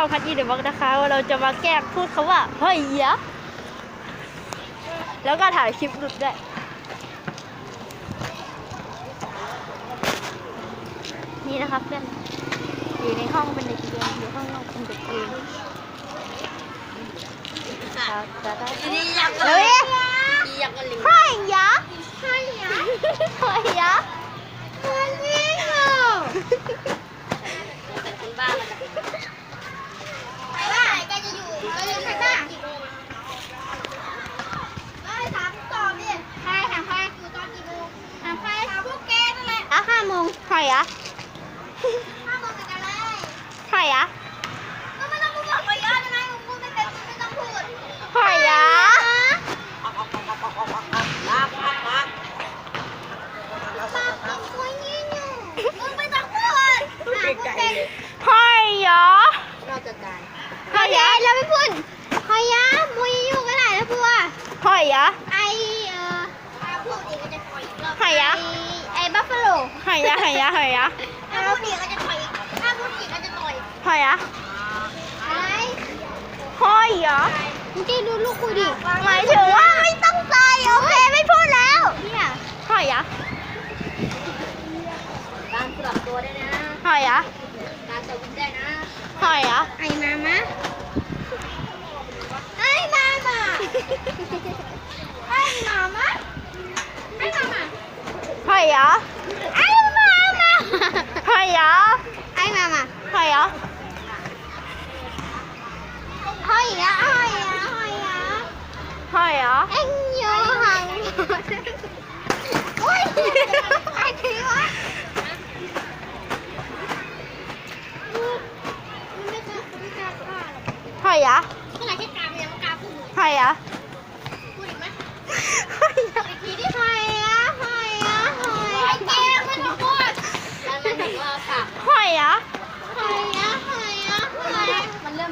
องพัดอีเดบักนะคะว่าเราจะมาแกล้งพูดคำว่าเฮ้ยยะแล้วก็ถ่ายคลิปหลุดด้วยนี่นะคะเพื่อนอยู่ในห้องเป็นเด็กเรียนอยู่ข้างนอกเป็นเด็กเรียนครับจะได้นี่อยากเฮ้ยอยากกันลิงเฮ้ยยะเฮ้ยยะเฮ้ยยะเฮ้ยยะ แต่คนบ้ามัน ไปว่าแกจะอยู่เราอยู่ข้างหน้ากี่โมงเอ้ยถามตอบดิใครถามใครอยู่ตอนกี่โมงถามใครถามพวกแกนั่นแหละ อะห้าโม งเฮ้ยยะห้าโมงเป็นอะไรเฮ้ยยะก็ไม่ต้องพูดบอกไปย้อนได้ไหมมึงพูดไม่เป็นมึงไม่ต้องพูดเฮ้ยยะปักปักปักปากเป็นตัวยี่หนูมึงไม่ต้องพูดหาพวกแกเฮ้ยยะนอกจากการเฮ้ยยะเราไม่พูดพยามุยอยู่ก็ได้แล้วพัวเฮ้ยยะ ไอเอ่อถ้าพูดอีกก็จะถอยอีกรอบ ใครอะ ไอไอ บัฟฟาโลเฮ้ยยะเฮ้ยยะเฮ้ยยะถ้าพูดอีกก็จะถอยอีกถ้าพูดอีกก็จะต่อยเฮ้ยยะไอ้เฮ้ยยะมึงจะดูลูกกูดิหมายถึงว่าไม่ต้องใจโอเคไม่พูดแล้วเนี่ยเฮ้ยยะการสลับตัวได้นะเฮ้ยยะการสวิตได้นะเฮ้ยยะไอ้มามะไอ้มามะไอ้มามะไอ้มามะเฮ้ยยะไอ้มามะ เฮ้ยยะไอ้มามะเฮ้ยยะห้อยอะห้อยอะห้อยอะเฮ้ยยะเอ็งโยหังโอ้ยไอ้ทีวะไม่กล้าไม่กล้ากล้าหรอกเฮ้ยยะเมื่อไหร่แค่กล้าไม่ยังกล้าพูดเฮ้ยยะพูดอีกไหม เฮ้ยยะ อีกทีดิห้อยอะห้อยอะ ห้